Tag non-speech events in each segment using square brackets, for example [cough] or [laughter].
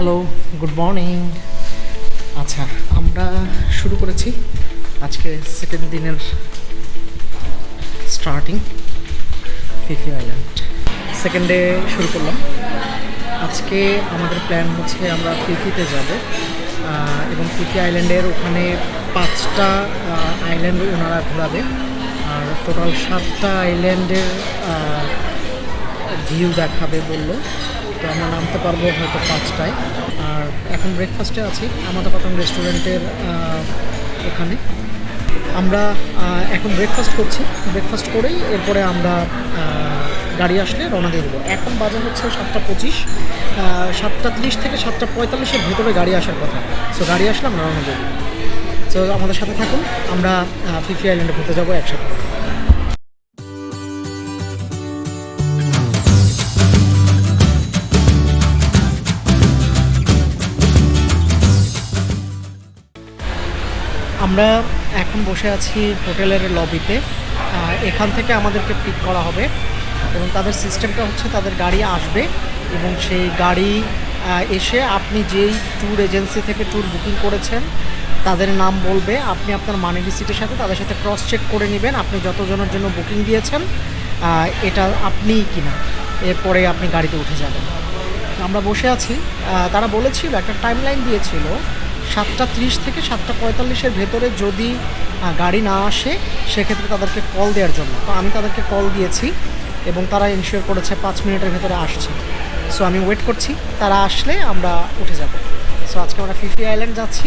Hello good morning আচ্ছা আমরা শুরু করেছি আজকে সেকেন্ড দিনের starting Phi Phi island second day শুরু করলাম। আজকে আমাদের প্ল্যান হচ্ছে আমরা ফিফিতে যাব। এবং ফিফি আইল্যান্ডের ওখানে পাঁচটা আইল্যান্ড ওনারা ঘোরাবে। আর টোটাল সাতটা আইল্যান্ডের ভিউ দেখাবে বলল। তো আমরা নামতে পারব হয়তো পাঁচটায়। আর এখন ব্রেকফাস্টে আছি আমাদের পাতাম রেস্টুরেন্টের ওখানে আমরা এখন ব্রেকফাস্ট করছি। ব্রেকফাস্ট করেই এরপরে আমরা গাড়ি আসলে রওনা দিয়ে দেবো। এখন বাজে হচ্ছে সাতটা পঁচিশ। সাতটা তিরিশ থেকে সাতটা পঁয়তাল্লিশের ভেতরে গাড়ি আসার কথা। সো গাড়ি আসলে আমরা রওনা দিয়ে দেবো। সো আমাদের সাথে থাকুন। আমরা ফিফি আইল্যান্ডে ঘুরতে যাব একসাথে। আমরা এখন বসে আছি হোটেলের লবিতে। এখান থেকে আমাদেরকে পিক করা হবে এবং তাদের সিস্টেমটা হচ্ছে তাদের গাড়ি আসবে এবং সেই গাড়ি এসে আপনি যেই ট্যুর এজেন্সি থেকে ট্যুর বুকিং করেছেন, তাদের নাম বলবে। আপনি আপনার মানি রিসিটের সাথে তাদের সাথে ক্রস চেক করে নেবেন আপনি যতজনের জন্য বুকিং দিয়েছেন এটা আপনিই কিনা, এরপরে আপনি গাড়িতে উঠে যাবেন। আমরা বসে আছি। তারা বলেছিল, একটা টাইম লাইন দিয়েছিল সাতটা ত্রিশ থেকে সাতটা পঁয়তাল্লিশের ভেতরে যদি গাড়ি না আসে, সেক্ষেত্রে তাদেরকে কল দেওয়ার জন্য। তো আমি তাদেরকে কল দিয়েছি এবং তারা ইনশিওর করেছে পাঁচ মিনিটের ভেতরে আসছে। সো আমি ওয়েট করছি। তারা আসলে আমরা উঠে যাব। সো আজকে আমরা ফিফি আইল্যান্ড যাচ্ছি।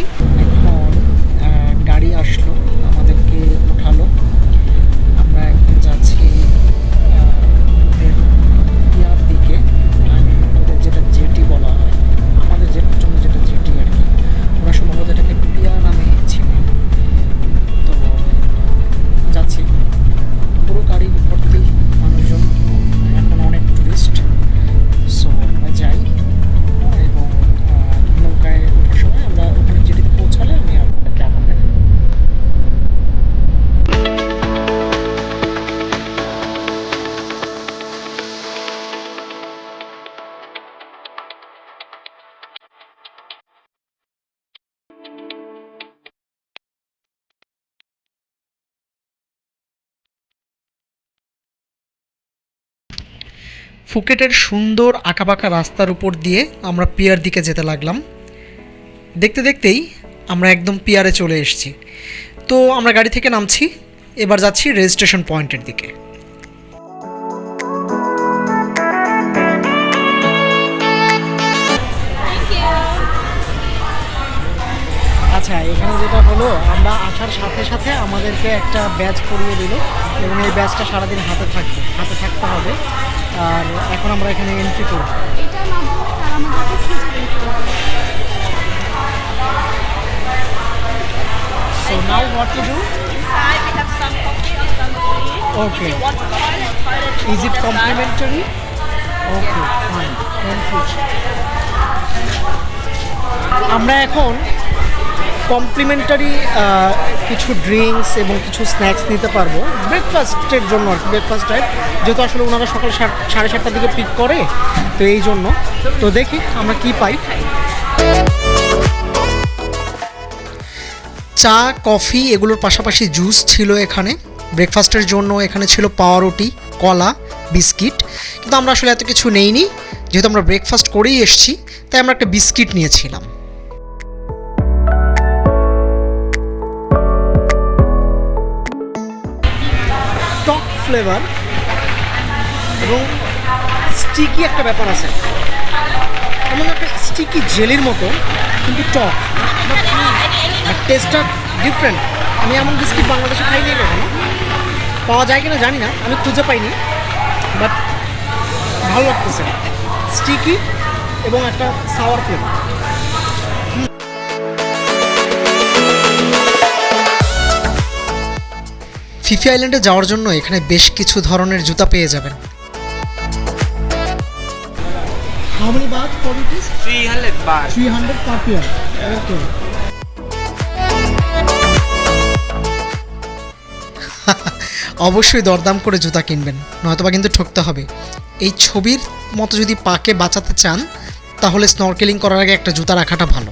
ফুকেটের সুন্দর আঁকাবাঁকা রাস্তার উপর দিয়ে আমরা পিয়ার দিকে যেতে লাগলাম। দেখতে দেখতেই আমরা একদম পিয়ারে চলে এসেছি। তো আমরা গাড়ি থেকে নামছি এবার যাচ্ছি রেজিস্ট্রেশন পয়েন্টের দিকে। আচ্ছা এখানে যেটা হলো আমরা আসার সাথে সাথে আমাদেরকে একটা ব্যাচ করিয়ে দিল এবং এই ব্যাচটা সারাদিন হাতে থাকবে হাতে থাকতে হবে। আর এখন আমরা এখানে এন্ট্রি করব। Inside we have some coffee or some tea. Okay. If you want to toilet, toilet. আমরা এখন কমপ্লিমেন্টারি কিছু ড্রিঙ্কস এবং কিছু স্ন্যাক্স নিতে পারব। ব্রেকফাস্টের জন্য আর কি ব্রেকফাস্ট টাইপ যেহেতু আসলে ওনারা সকাল সাড়ে সাতটার দিকে পিক করে, তো এই জন্য। তো দেখি আমরা কি পাই। চা, কফি এগুলোর পাশাপাশি জুস ছিল এখানে। ব্রেকফাস্টের জন্য এখানে ছিল পাউরুটি কলা, বিস্কিট। কিন্তু আমরা আসলে এত কিছু নেইনি। যেহেতু আমরা ব্রেকফাস্ট করেই এসেছি, তাই আমরা একটা বিস্কিট নিয়েছিলাম। ফ্লেভার এবং স্টিকি একটা ব্যাপার আছে। এমন একটা স্টিকি জেলির মতো, কিন্তু টক আর টেস্টটা ডিফারেন্ট আমি এমন বিস্কিট বাংলাদেশে খাইনি কখনো। পাওয়া যায় কিনা জানি না, আমি খুঁজে পাইনি। বাট ভালো লাগতেছে। স্টিকি এবং একটা সাওয়ার ফ্লেভার ফিফি আইল্যান্ডে যাওয়ার জন্য এখানে বেশ কিছু ধরনের জুতা পেয়ে যাবেন how bad for it is 300 baht. 300 per pair. Okay. [laughs] অবশ্যই দরদাম করে জুতা কিনবেন নয়তোবা কিন্তু ঠকতে হবে এই ছবির মতো যদি পাকে বাঁচাতে চান তাহলে স্নরকেলিং করার আগে একটা জুতা রাখাটা ভালো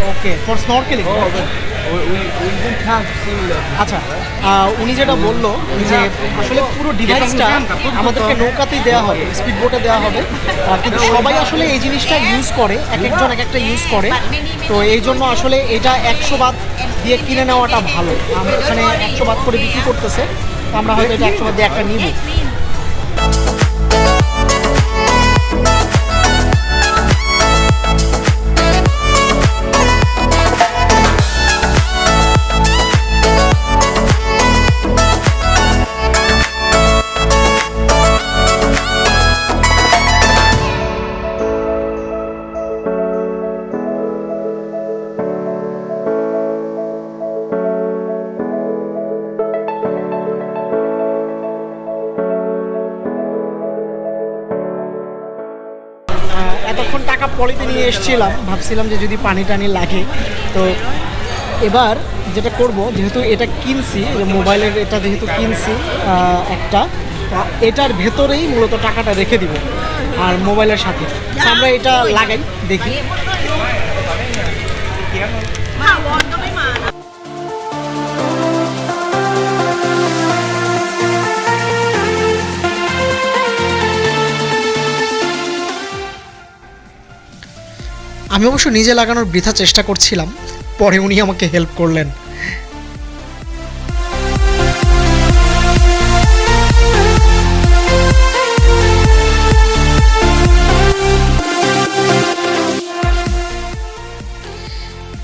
oh don't have similar আচ্ছা উনি যেটা বলল যে আসলে পুরো ডিভাইসটা আমাদেরকে নৌকাতেই দেওয়া হবে স্পিড বোটে দেওয়া হবে কিন্তু সবাই আসলে এই জিনিসটা ইউজ করে এক একজন এক একটা ইউজ করে তো এই জন্য আসলে এটা একশো বাদ দিয়ে কিনে নেওয়াটা ভালো আমরা এখানে একশো বাদ করে বিক্রি করতেছে আমরা হয়তো এটা একশো বাদ দিয়ে একটা নিব এসেছিলাম, ভাবছিলাম যে যদি পানি টানি লাগে, তো এবার যেটা করব, যেহেতু এটা কিনছি মোবাইলের এটা যেহেতু কিনছি একটা এটার ভেতরেই মূলত টাকাটা রেখে দিব, আর মোবাইলের সাথে। আমরা এটা লাগাই, দেখি। আমি অবশ্য নিজে লাগানোর বৃথা চেষ্টা করছিলাম, পরে উনি আমাকে হেল্প করলেন।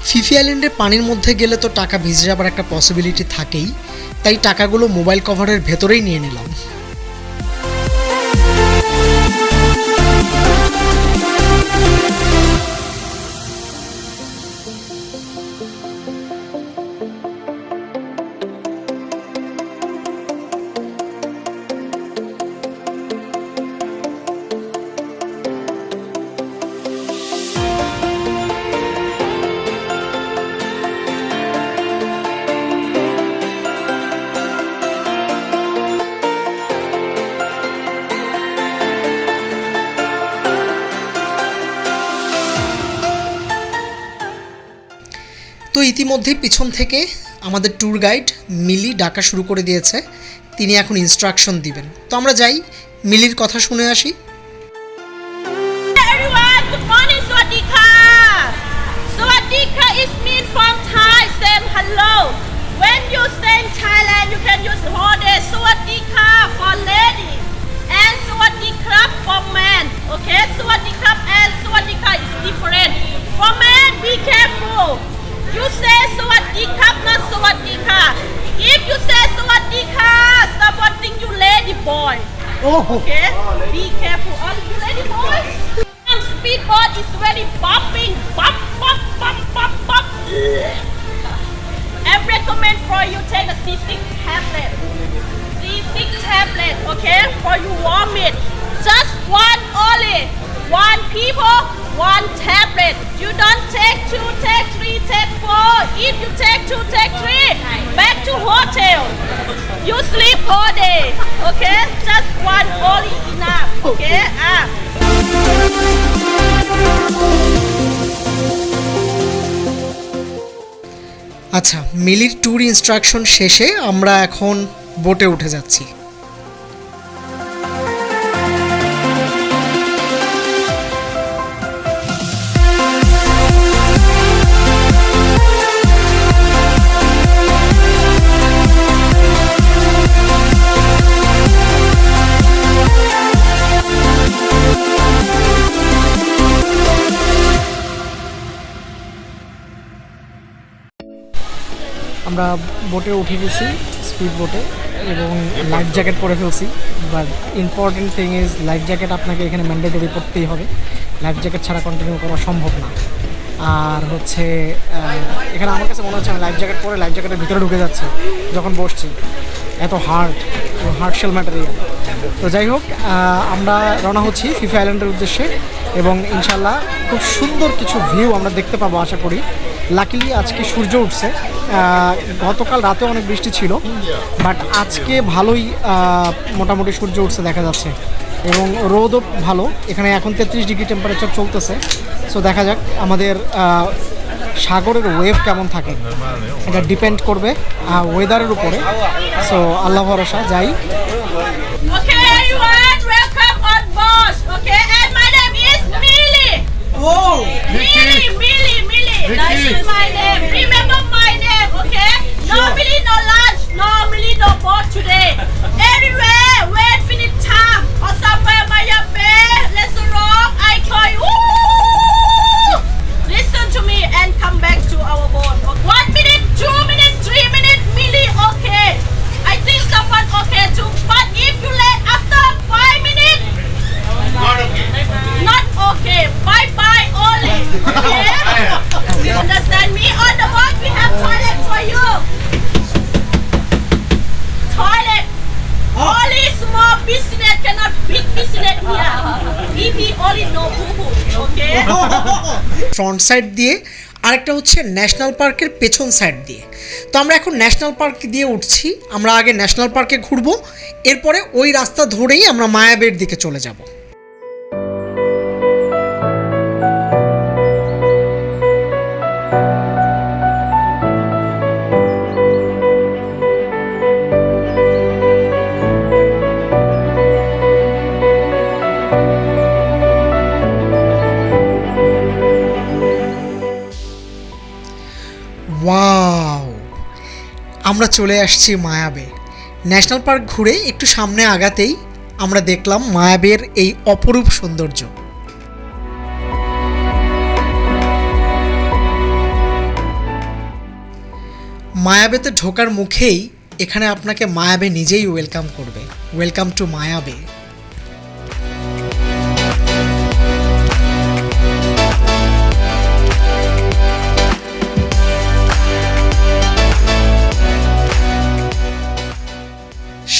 ফিফি আইল্যান্ডে পানির মধ্যে গেলে তো টাকা ভিজে যাবার একটা পসিবিলিটি থাকেই, তাই টাকাগুলো মোবাইল কভারের ভেতরেই নিয়ে নিলাম। মধ্যে পিছন থেকে আমাদের ট্যুর গাইড মিলি ডাকা শুরু করে দিয়েছে। তিনি এখন ইনস্ট্রাকশন দিবেন। তো আমরা যাই মিলির কথা শুনে আসি। Okay, so what the crap and so what the car is different. For men, be careful. You say Swadika, not Swadika. If you say Swadika, someone think you lady boy. Oh. Okay? Be careful. All you lady boys. And speedboat is very bumping. Bump, bump, bump, bump, bump. I recommend for you take a C6 tablet. C6 tablet, okay? For you vomit. Just one only. One people, one tablet. You don't take two, take three, take four. If you take two, take three. Back to hotel. You sleep all day. Okay? Just one only enough. Okay? Ah. আচ্ছা মিলির tour instruction শেষে আমরা এখন বোটে উঠে যাচ্ছি আমরা বোটে উঠে গেছি স্পিড বোটে এবং লাইফ জ্যাকেট পরে ফেলছি। But important thing is life jacket আপনাকে এখানে ম্যান্ডেটরি পরতেই হবে। লাইফ জ্যাকেট ছাড়া কন্টিনিউ করা সম্ভব না। আর হচ্ছে এখানে আমার কাছে মনে হচ্ছে আমি লাইফ জ্যাকেট পরে লাইফ জ্যাকেটের ভিতরে ঢুকে যাচ্ছে, যখন বসছি। এত হার্ড হার্ড শেল ম্যাটেরিয়াল তো যাই হোক আমরা রওনা হচ্ছি ফিফা আইল্যান্ডের উদ্দেশ্যে, এবং ইনশাল্লাহ খুব সুন্দর কিছু ভিউ আমরা দেখতে পাবো, আশা করি। লাকিলি আজকে সূর্য উঠছে। গতকাল রাতে অনেক বৃষ্টি ছিল বাট আজকে ভালোই মোটামুটি সূর্য উঠছে দেখা যাচ্ছে। এবং রোদও ভালো এখানে এখন তেত্রিশ ডিগ্রি টেম্পারেচার চলতেছে। সো দেখা যাক আমাদের সাগরের ওয়েভ কেমন থাকে। এটা ডিপেন্ড করবে ওয়েদারের উপরে। সো আল্লাহ ভরসা যাই। Okay, and my name is Millie, Millie. That is my name. Remember my name, okay? Normally no lunch, normally no boat today. Anywhere, wait minute time. Or somewhere Maya Bay, side দিয়ে, আরেকটা হচ্ছে national পার্কের পেছন side দিয়ে। তো আমরা এখন national park দিয়ে উঠছি, আমরা আগে ন্যাশনাল পার্কে ঘুরবো, এরপরে ওই রাস্তা ধরেই আমরা মায়াবের দিকে চলে যাব। আমরা চলে আসছি মায়াবে। ন্যাশনাল পার্ক ঘুরে একটু সামনে আগাতেই আমরা দেখলাম মায়াবের এই অপরূপ সৌন্দর্য। মায়াবেতে ঢোকার মুখেই এখানে আপনাকে মায়াবে নিজেই ওয়েলকাম করবে। Welcome to মায়াবে।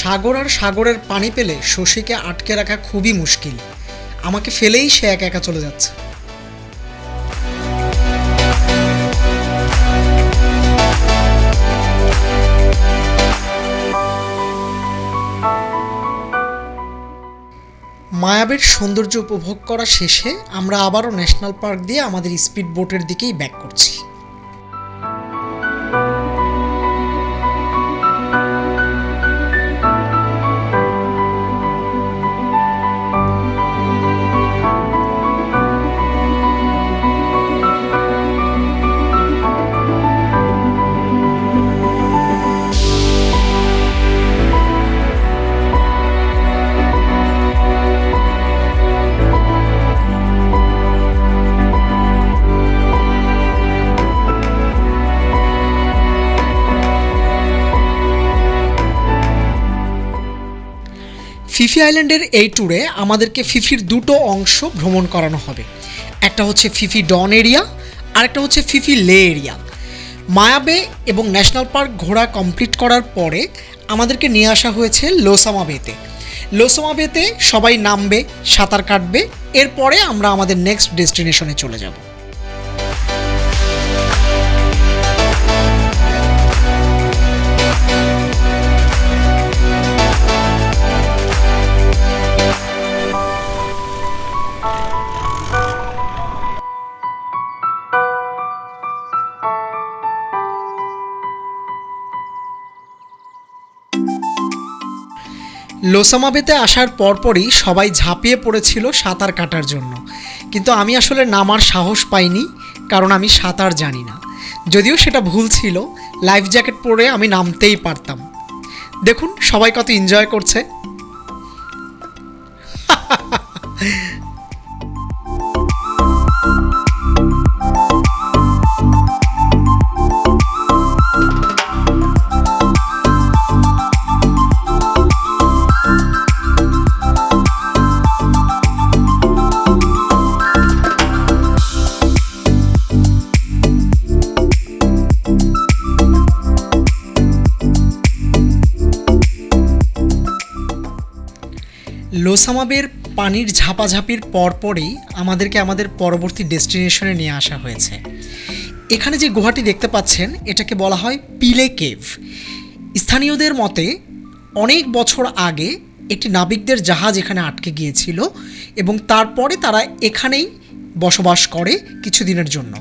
সাগর আর সাগরের পানি পেলে শশীকে আটকে রাখা খুবই মুশকিল। আমাকে ফেলেই সে একা একা চলে যাচ্ছে। মায়াবের সৌন্দর্য উপভোগ করা শেষে আমরা আবারও ন্যাশনাল পার্ক দিয়ে আমাদের স্পিড বোটের দিকেই ব্যাক করছি। ফিফি আইল্যান্ডের এই ট্যুরে আমাদেরকে ফিফির দুটো অংশ ভ্রমণ করানো হবে। একটা হচ্ছে ফিফি ডন এরিয়া, আরেকটা হচ্ছে ফিফি লে এরিয়া। মায়াবে এবং ন্যাশনাল পার্ক ঘোরা কমপ্লিট করার পরে আমাদেরকে নিয়ে আসা হয়েছে লোসামা বেতে। লোসামা বেতে সবাই নামবে, সাঁতার কাটবে, এরপরে আমরা আমাদের নেক্সট ডেস্টিনেশনে চলে যাব। লোসামাবেতে আসার পরপরই সবাই ঝাঁপিয়ে পড়েছিল সাঁতার কাটার জন্য। কিন্তু আমি আসলে নামার সাহস পাইনি, কারণ আমি সাঁতার জানি না। যদিও সেটা ভুল ছিল, লাইফ জ্যাকেট পরে আমি নামতেই পারতাম। দেখুন সবাই কত এনজয় করছে। [laughs] লোসামাবের পানির ঝাপাঝাপির পরপরই আমাদেরকে আমাদের পরবর্তী ডেস্টিনেশনে নিয়ে আসা হয়েছে। এখানে যে গুহাটি দেখতে পাচ্ছেন, এটাকে বলা হয় পিলে কেভ। স্থানীয়দের মতে, অনেক বছর আগে একটি নাবিকদের জাহাজ এখানে আটকে গিয়েছিল এবং তারপরে তারা এখানেই বসবাস করে কিছুদিনের জন্য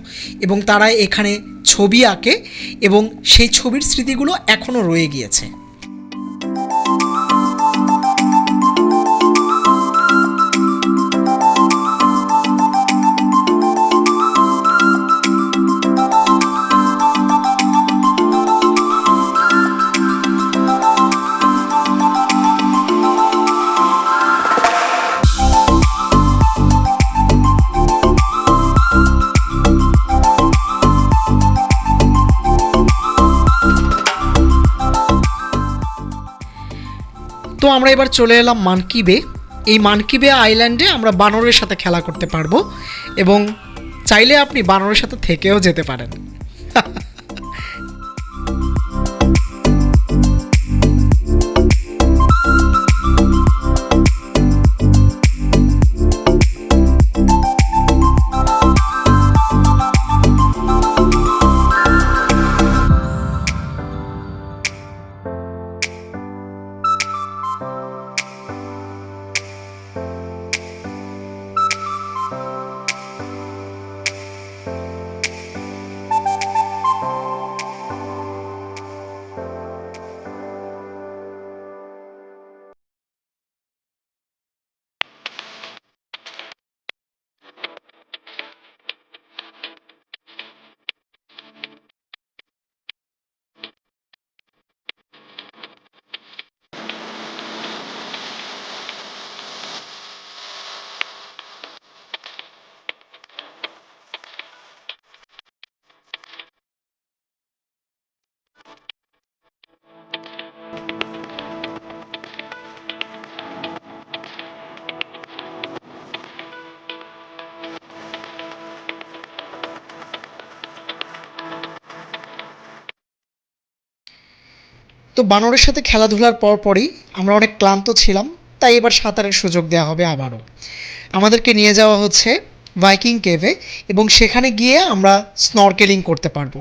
এবং তারা এখানে ছবি আঁকে এবং সেই ছবির স্মৃতিগুলো এখনও রয়ে গিয়েছে। তো আমরা এবার চলে এলাম মানকি বে এই মানকি বে আইল্যান্ডে আমরা বানরের সাথে খেলা করতে পারব এবং চাইলে আপনি বানরের সাথে থেকেও যেতে পারেন। তো বানরের সাথে খেলাধুলার পরপরই আমরা অনেক ক্লান্ত ছিলাম, তাই এবার সাঁতারের সুযোগ দেওয়া হবে আবারও। আমাদেরকে নিয়ে যাওয়া হচ্ছে ভাইকিং কেভে এবং সেখানে গিয়ে আমরা স্নরকেলিং করতে পারব।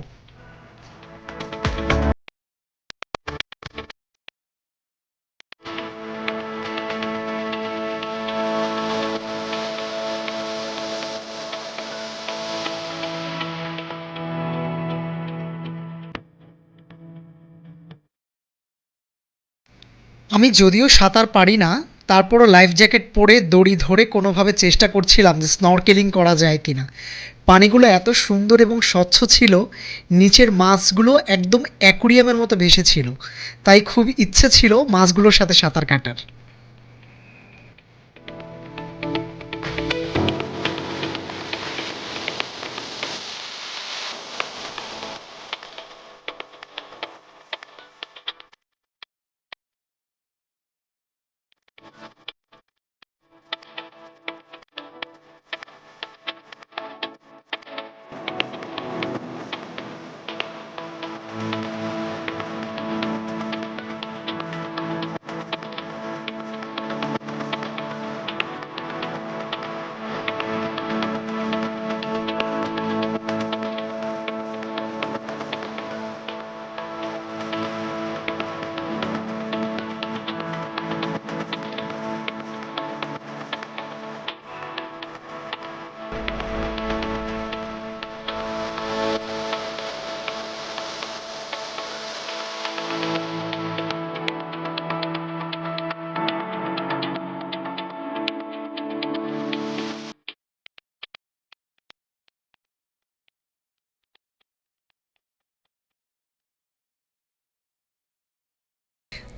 আমি যদিও সাঁতার পারি না, তারপরও লাইফ জ্যাকেট পরে দড়ি ধরে কোনোভাবে চেষ্টা করছিলাম যে স্নরকেলিং করা যায় কি না পানিগুলো এত সুন্দর এবং স্বচ্ছ ছিল, নিচের মাছগুলো একদম অ্যাকুরিয়ামের মতো ভেসেছিল তাই খুব ইচ্ছে ছিল মাছগুলোর সাথে সাঁতার কাটার।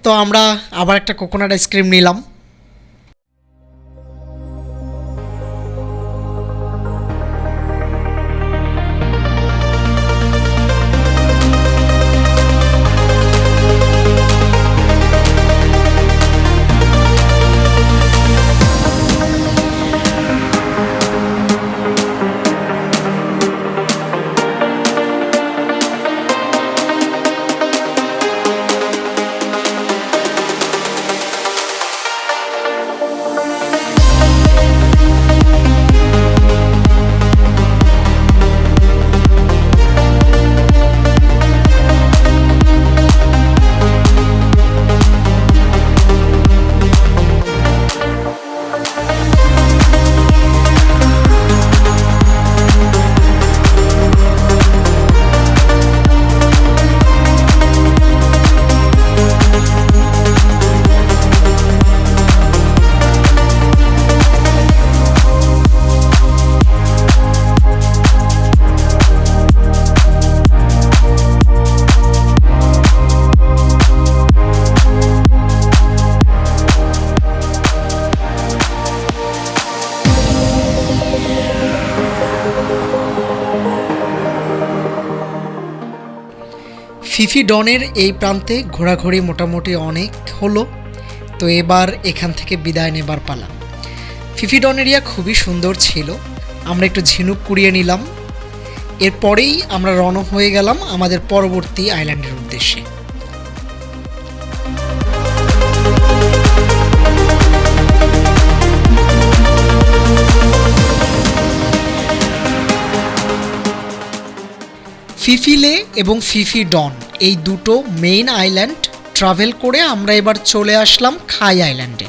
তো আমরা আবার একটা কোকোনাট আইসক্রিম নিলাম। ফিফি ডনের এই প্রান্তে ঘোরাঘুরি মোটামুটি অনেক হলো, তো এবার এখান থেকে বিদায় নেবার পালা। ফিফি ডন এরিয়া খুবই সুন্দর ছিল, আমরা একটু ঝিনুক কুড়িয়ে নিলাম। এরপরেই আমরা রওনা হয়ে গেলাম আমাদের পরবর্তী আইল্যান্ডের উদ্দেশ্যে। ফিফিলে এবং ফিফি ডন, এই দুটো মেইন আইল্যান্ড ট্রাভেল করে আমরা এবার চলে আসলাম খাই আইল্যান্ডে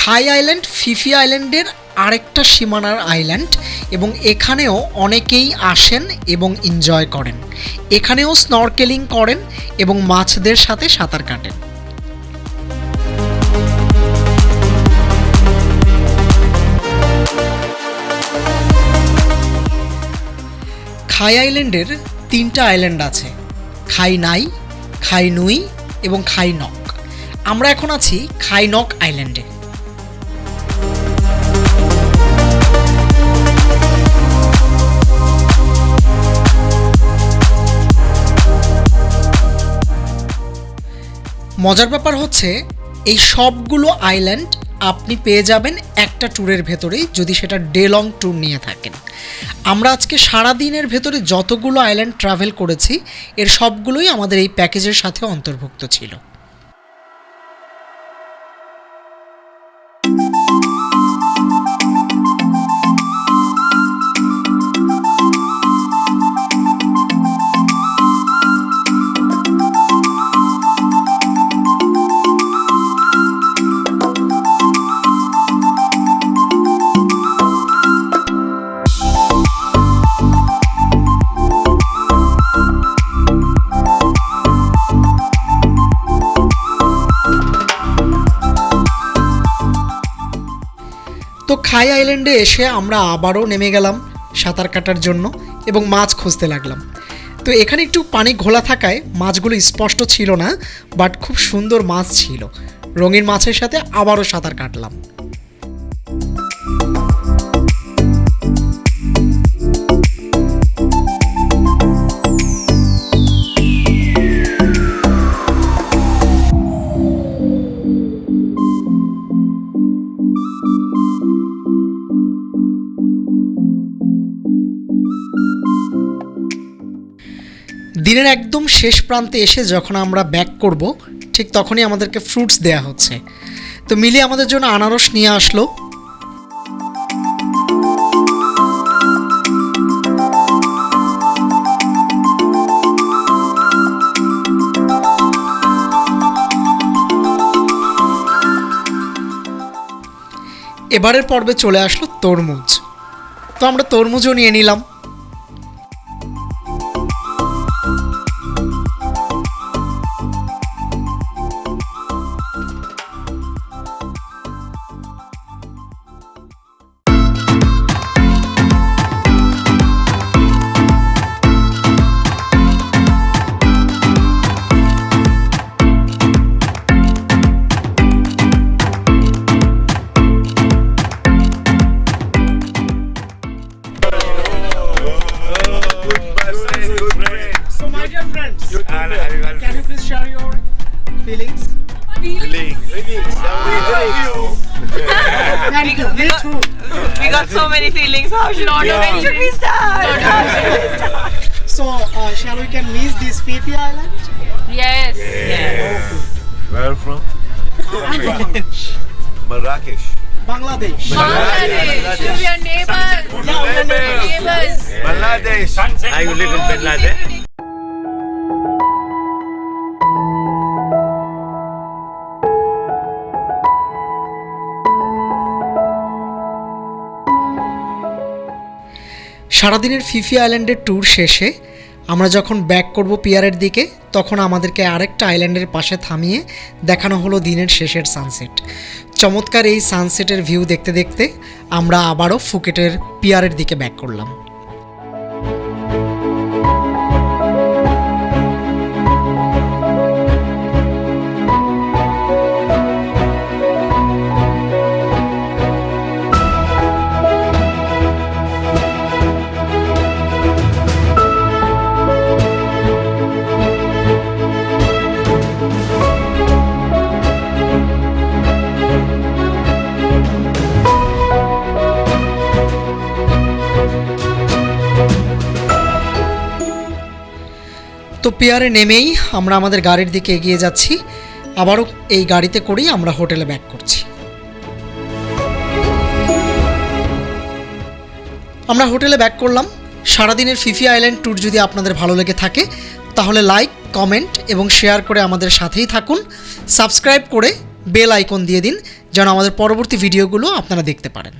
খাই আইল্যান্ড ফিফি আইল্যান্ডের আরেকটা সীমানার আইল্যান্ড এবং এখানেও অনেকেই আসেন এবং এনজয় করেন। এখানেও স্নরকেলিং করেন এবং মাছদের সাথে সাঁতার কাটেন। খাই আইল্যান্ডের তিনটা আইল্যান্ড আছে। খাই নাই, খাই নুই এবং খাই নক। আমরা এখন আছি খাই নক আইল্যান্ডে মজার ব্যাপার হচ্ছে, এই সবগুলো আইল্যান্ড আপনি পেয়ে যাবেন একটা ট্যুরের ভেতরেই যদি সেটা ডে লং ট্যুর নিয়ে থাকেন। আমরা আজকে সারা দিনের ভেতরে যতগুলো আইল্যান্ড ট্রাভেল করেছি, এর সবগুলোই আমাদের এই প্যাকেজের সাথে অন্তর্ভুক্ত ছিল। খাই আইল্যান্ডে এসে আমরা আবারও নেমে গেলাম সাঁতার কাটার জন্য এবং মাছ খুঁজতে লাগলাম। তো এখানে একটু পানি ঘোলা থাকায় মাছগুলো স্পষ্ট ছিল না বাট খুব সুন্দর মাছ ছিল। রঙিন মাছের সাথে আবারও সাঁতার কাটলাম। দিনের একদম শেষ প্রান্তে এসে যখন আমরা ব্যাক করব, ঠিক তখনই আমাদেরকে ফ্রুটস দেয়া হচ্ছে। তো মিলি আমাদের জন্য আনারস নিয়ে আসলো। এবারের পর্বে চলে আসলো তরমুজ। তো আমরা তরমুজও নিয়ে নিলাম। I live in Bangladesh. সারাদিনের ফিফি আইল্যান্ডের ট্যুর শেষে আমরা যখন ব্যাক করব পিয়ারের দিকে, তখন আমাদেরকে আরেকটা আইল্যান্ডের পাশে থামিয়ে দেখানো হলো দিনের শেষের সানসেট চমৎকার এই সানসেটের ভিউ দেখতে দেখতে আমরা আবারও ফুকেটের পিয়ারের দিকে ব্যাক করলাম তো পিয়ারে নেমেই আমরা আমাদের গাড়ির দিকে এগিয়ে যাচ্ছি। আবারও এই গাড়িতে করেই আমরা হোটেলে ব্যাক করছি। আমরা হোটেলে ব্যাক করলাম। সারাদিনের ফিফি আইল্যান্ড ট্যুর যদি আপনাদের ভালো লেগে থাকে, তাহলে লাইক, কমেন্ট এবং শেয়ার করে আমাদের সাথেই থাকুন। সাবস্ক্রাইব করে বেল আইকন দিয়ে দিন, যেন আমাদের পরবর্তী ভিডিওগুলো আপনারা দেখতে পারেন।